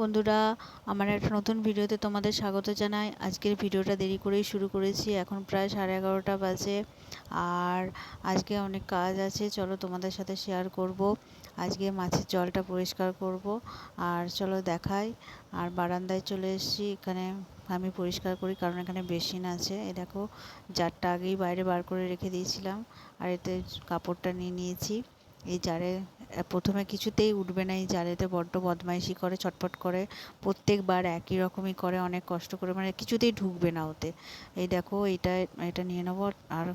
বন্ধুরা, আমার একটা নতুন ভিডিওতে তোমাদের স্বাগত জানাই। আজকের ভিডিওটা দেরি করেই শুরু করেছি। এখন প্রায় সাড়ে এগারোটা বাজে আর আজকে অনেক কাজ আছে। চলো তোমাদের সাথে শেয়ার করব। আজকে মাছের জলটা পরিষ্কার করব। আর চলো দেখাই। আর বারান্দায় চলে এসেছি। এখানে আমি পরিষ্কার করি কারণ এখানে বেসিন আছে। এ দেখো, জারটা আগেই বাইরে বার করে রেখে দিয়েছিলাম। আর এতে কাপড়টা নিয়ে নিয়েছি। এই জারে প্রথমে কিছুতেই উঠবে না এই জালেতে, বড্ড বদমাইশি করে ছটপট করে, প্রত্যেকবার একই রকমই করে, অনেক কষ্ট করে মানে কিছুতেই ঢুকবে না ওতে। এই দেখো, এটা এটা নিয়ে নেব, আর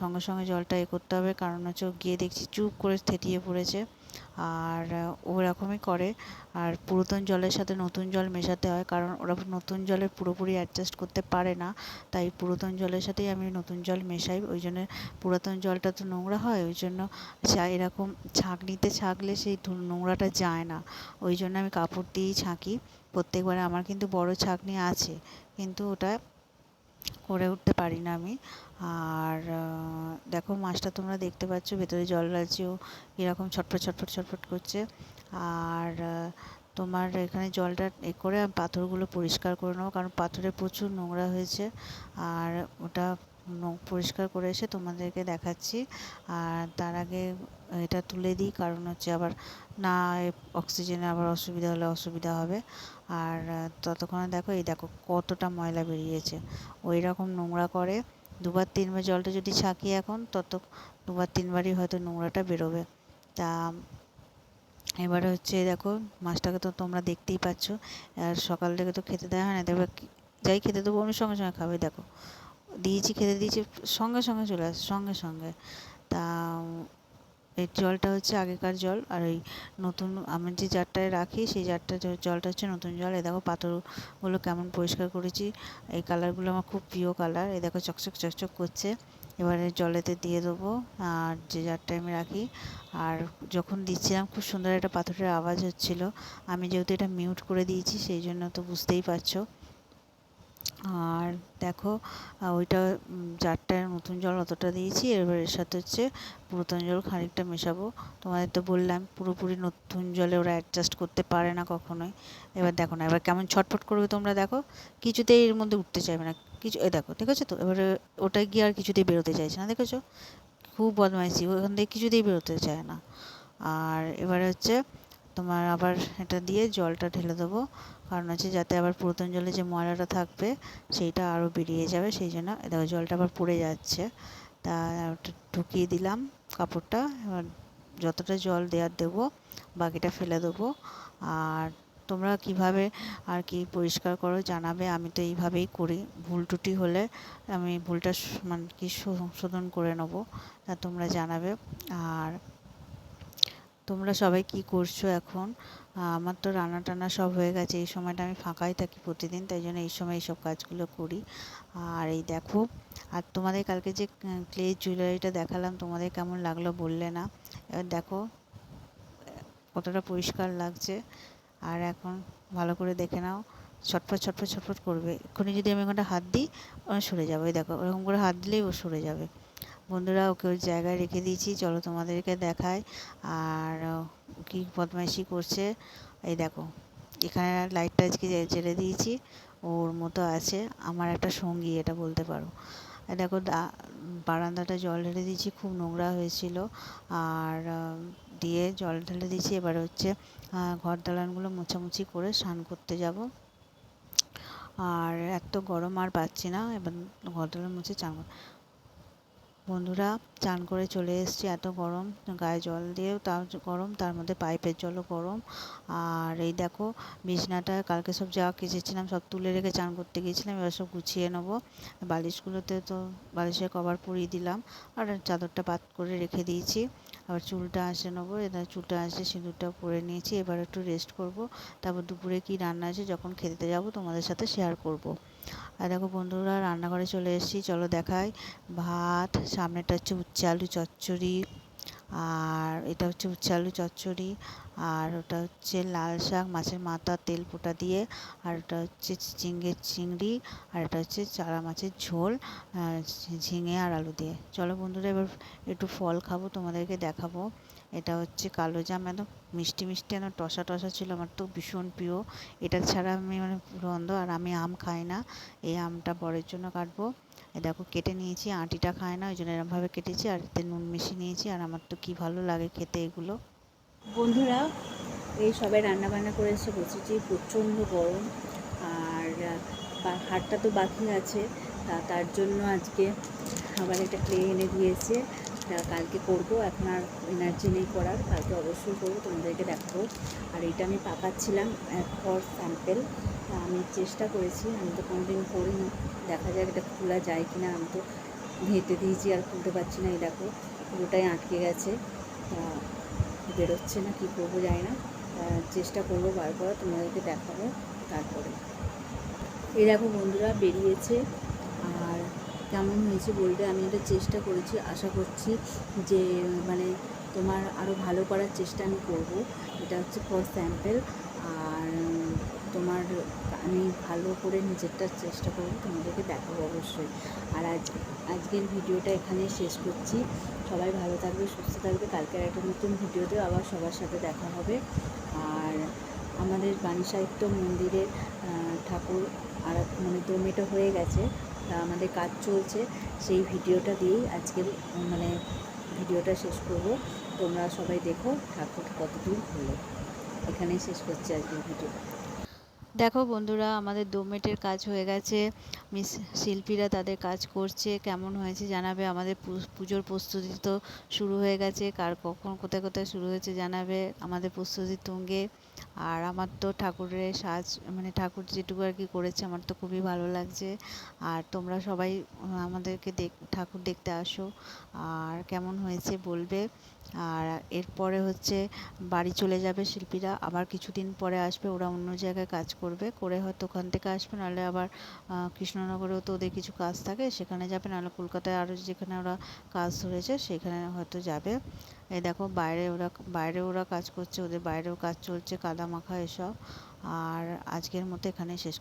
সঙ্গে সঙ্গে জলটা এ করতে হবে, কারণ হচ্ছে গিয়ে দেখছি চুপ করে থেতিয়ে পড়েছে। আর ওরকমই করে। আর পুরাতন জলের সাথে নতুন জল মেশাতে হয়, কারণ ওরা নতুন জলে পুরোপুরি অ্যাডজাস্ট করতে পারে না। তাই পুরাতন জলের সাথেই আমি নতুন জল মেশাই, ওই জন্য পুরাতন জলটা তো নোংরা হয়, ওই জন্য এরকম ছাঁকনিতে ছাঁকলে সেই নোংরাটা যায় না। ওই জন্য আমি কাপড় দিয়েই ছাঁকি। প্রত্যেকবার আমার কিন্তু বড় ছাঁকনি আছে, কিন্তু ওটা করে উঠতে পারি না আমি। আর দেখো মাছটা তোমরা দেখতে পাচ্ছ, ভেতরে জল আছে এরকম ছটফট ছটফট ছটফট করছে। আর তোমার এখানে জলটা এ করে পাথরগুলো পরিষ্কার করে নেব, কারণ পাথরে প্রচুর নোংরা হয়েছে। আর ওটা পরিষ্কার করে এসে তোমাদেরকে দেখাচ্ছি। আর তার আগে এটা তুলে দিই, কারণ হচ্ছে আবার না অক্সিজেনে আবার অসুবিধা হলে অসুবিধা হবে। আর ততক্ষণে দেখো, এই দেখো কতটা ময়লা বেরিয়েছে। ওই রকম নোংরা করে। দুবার তিনবার জলটা যদি ছাঁকি এখন, তত দুবার তিনবারই হয়তো নোংরাটা বেরোবে। তা, এবারে হচ্ছে দেখো, মাছটাকে তো তোমরা দেখতেই পাচ্ছ। আর সকাল থেকে তো খেতে দেওয়া হয় না। দেখবে যাই খেতে দেবো আমি সঙ্গে সঙ্গে খাবে, দেখো। দিয়েছি, খেতে দিয়েছি, সঙ্গে সঙ্গে চলে আসে, সঙ্গে সঙ্গে। তা এই জলটা হচ্ছে আগেকার জল আর ওই নতুন আমি যে জারটায় রাখি সেই জারটা জলটা হচ্ছে নতুন জল। এ দেখো পাথরগুলো কেমন পরিষ্কার করেছি। এই কালারগুলো আমার খুব প্রিয় কালার। এ দেখো চকচক চকচক করছে। এবারে জলেতে দিয়ে দেবো আর যে জারটায় আমি রাখি। আর যখন দিচ্ছিলাম খুব সুন্দর একটা পাথরের আওয়াজ হচ্ছিল। আমি যেহেতু এটা মিউট করে দিয়েছি, সেই জন্য তো বুঝতেই পারছ। আর দেখো ওইটা চারটায় নতুন জল অতটা দিয়েছি, এবার এর সাথে হচ্ছে পুরাতন জল খানিকটা মেশাবো। তোমাদের তো বললাম, পুরোপুরি নতুন জলে ওরা অ্যাডজাস্ট করতে পারে না কখনোই। এবার দেখো না, এবার কেমন ছটফট করবে তোমরা দেখো। কিছুতেই এর মধ্যে উঠতে চাইবে না। কিছু, এ দেখো, দেখেছ তো? এবারে ওটা গিয়ে আর কিছুতেই বেরোতে চাইছে না, দেখেছ? খুব বদমাইশি ওখান থেকে কিছুতেই বেরোতে চায় না। আর এবারে হচ্ছে তোমার আবার এটা দিয়ে জলটা ঢেলে দেবো। কারণ হচ্ছে যাতে আবার পুরাতন জলে যে ময়লাটা থাকবে, সেইটা আরও বেরিয়ে যাবে, সেই জন্য দেখো জলটা আবার পড়ে যাচ্ছে। তা ঢুকিয়ে দিলাম কাপড়টা, এবার যতটা জল দেওয়ার দেবো, বাকিটা ফেলে দেবো। আর তোমরা কীভাবে আর কি পরিষ্কার করো জানাবে, আমি তো এইভাবেই করি। ভুল টুটি হলে আমি ভুলটা মানে কি সংশোধন করে নেব, তা তোমরা জানাবে। আর তোমরা সবাই কি করছ এখন? আমার তো রান্না টান্না সব হয়ে গেছে, এই সময়টা আমি ফাঁকাই থাকি প্রতিদিন, তাই জন্য এই সময় এইসব কাজগুলো করি। আর এই দেখো, আর তোমাদের কালকে যে ক্লে জুয়েলারিটা দেখালাম, তোমাদের কেমন লাগল বললে না। এবার দেখো, কতটা পরিষ্কার লাগছে। আর এখন ভালো করে দেখে নাও, ছটফট ছটফট ছটফট করবে। এক্ষুনি যদি আমি ওখানটা হাত দিই সরে যাবে। দেখো, ওরকম করে হাত দিলেই ও সরে যাবে। বন্ধুরা, ওকে ওর জায়গায় রেখে দিয়েছি। চলো তোমাদেরকে দেখায় আর কি বদমাইশি করছে, এই দেখো। এখানে লাইটটা আজকে জেলে দিয়েছি। ওর মতো আছে। আমার একটা সঙ্গী, এটা বলতে পারো। দেখো বারান্দাটা জল ঢেলে দিয়েছি। খুব নোংরা হয়েছিল। আর দিয়ে জল ঢেলে দিয়েছি। এবার হচ্ছে ঘর দালানগুলো মোছামুছি করে স্নান করতে যাব। আর এত গরম আর পাচ্ছি না। এবার ঘর দালান মুছে চান বন্ধুরা, চান করে চলে এসেছি এত গরম, গায়ে জল দিয়েও তাও গরম, তার মধ্যে পাইপের জলও গরম। আর এই দেখো, বিছনাটা, কালকে সব যা কেচেছিলাম, সব তুলে রেখে চান করতে গিয়েছিলাম, এবার সব গুছিয়ে নেব। বালিশগুলোতে তো বালিশের কভার পরিয়ে দিলাম, আর চাদরটা পাত করে রেখে দিয়েছি। আবার চুলটা আসে নেব, এবার চুলটা আসে সিঁদুরটা পরে নিয়েছি, এবার একটু রেস্ট করব। তারপর দুপুরে কি রান্না আছে, যখন খেতে যাব, তোমাদের সাথে শেয়ার করব। আর দেখো বন্ধুরা, রান্নাঘরে চলে এসেছি। চলো দেখাই। ভাত সামনেটা হচ্ছে উচ্ছে আলু চচ্চড়ি, আর এটা হচ্ছে উচ্ছে আলু চচ্চড়ি, আর ওটা হচ্ছে লাল শাক, মাছের মাথা, তেল পোটা দিয়ে, আর ওটা হচ্ছে চিংড়ির চিংড়ি, আর এটা হচ্ছে চারা মাছের ঝোল ঝিঙে আর আলু দিয়ে। চলো বন্ধুরা, এবার একটু ফল খাব, তোমাদেরকে দেখাবো। এটা হচ্ছে কালো জাম, একদম মিষ্টি মিষ্টি, একদম টসা টসা ছিল আমার তো, ভীষণ প্রিয়। এটা ছাড়া আমি মানে পুরো অন্ধ আর আমি আম খাই না। এই আমটা পরের জন্য কাটবো। দেখো, কেটে নিয়েছি, আটিটা খায় না, ওই জন্য এরমভাবে কেটেছি, আর এতে নুন মিশিয়ে নিয়েছি, আর আমার তো কী ভালো লাগে খেতে এগুলো। বন্ধুরা, এই সবাই রান্না বান্না করে এসে বসেছি, প্রচণ্ড গরম, আর হাটটা তো বাকি আছে, তা, তার জন্য আজকে আবার একটা ক্লে এনে দিয়েছে। তা কালকে করব। এখন আর এনার্জি নেই করার, কালকে অবশ্যই করব, তোমাদেরকে দেখাবো। আর এটা আমি পাকাচ্ছিলাম ফর স্যাম্পেল আমি চেষ্টা করেছি, আমি তো কোনোদিন করিনি। দেখা যাক এটা খোলা যায় কিনা, আমি তো ঘেঁটে দিয়েছি আর খুলতে পারছি না, এই দেখো, পুরোটাই আটকে গেছে। তা বেরোচ্ছে না, কী করব জানি না। চেষ্টা করব বার করা তোমাদেরকে দেখাবো তারপরে। এই দেখো বন্ধুরা, বেরিয়েছে। কেমন হয়েছে বইটা আমি এটা চেষ্টা করেছি আশা করছি যে মানে তোমার আরও ভালো করার চেষ্টা আমি করব। এটা হচ্ছে ফর স্যাম্পেল আর তোমার আমি ভালো করে নিজেরটা চেষ্টা করব তোমাদেরকে দেখাবো অবশ্যই। আর আজ আজকের ভিডিওটা এখানে শেষ করছি। সবাই ভালো থাকবে সুস্থ থাকবে। কালকের একটা নতুন ভিডিওতে আবার সবার সাথে দেখা হবে। আর আমাদের বাণী সাহিত্য মন্দিরে আহ, ঠাকুর আর মানে দোমেটো হয়ে গেছে। আমাদের কাজ চলছে, সেই ভিডিওটা দিয়েই আজকের মানে ভিডিওটা শেষ করব। তোমরা সবাই দেখো ঠাকুর কতদূর হলো। এখানেই শেষ করছি আজকের ভিডিও। দেখো বন্ধুরা, আমাদের দোমেটের কাজ হয়ে গেছে। মিস শিল্পীরা তাদের কাজ করছে, কেমন হয়েছে জানাবে? আমাদের পুজোর প্রস্তুতি তো শুরু হয়ে গেছে, কার কখন কোথায় কোথায় শুরু হয়েছে জানাবে? আমাদের প্রস্তুতি তুঙ্গে আর আমার তো ঠাকুরের সাজ মানে ঠাকুর যেটুকু আর কি করেছে আমার তো খুবই ভালো লাগছে। আর তোমরা সবাই, আমাদেরকে দেখ, ঠাকুর দেখতে আসো। আর কেমন হয়েছে বলবে? আর এরপরে হচ্ছে বাড়ি চলে যাবে শিল্পীরা, আবার কিছুদিন পরে আসবে, ওরা অন্য জায়গায় কাজ করবে, করে হয়তো ওখান থেকে আসবে, নাহলে আবার কৃষ্ণনগরেও তো ওদের কিছু কাজ থাকে, সেখানে যাবে, নাহলে কলকাতায় আরও যেখানে ওরা কাজ ধরেছে, সেখানে হয়তো যাবে। এই দেখো বাইরে ওরা বাইরে ওরা কাজ করছে, ওদের বাইরেও কাজ চলছে কাদা মাখা এসব। আর আজকের মতো এখানে শেষ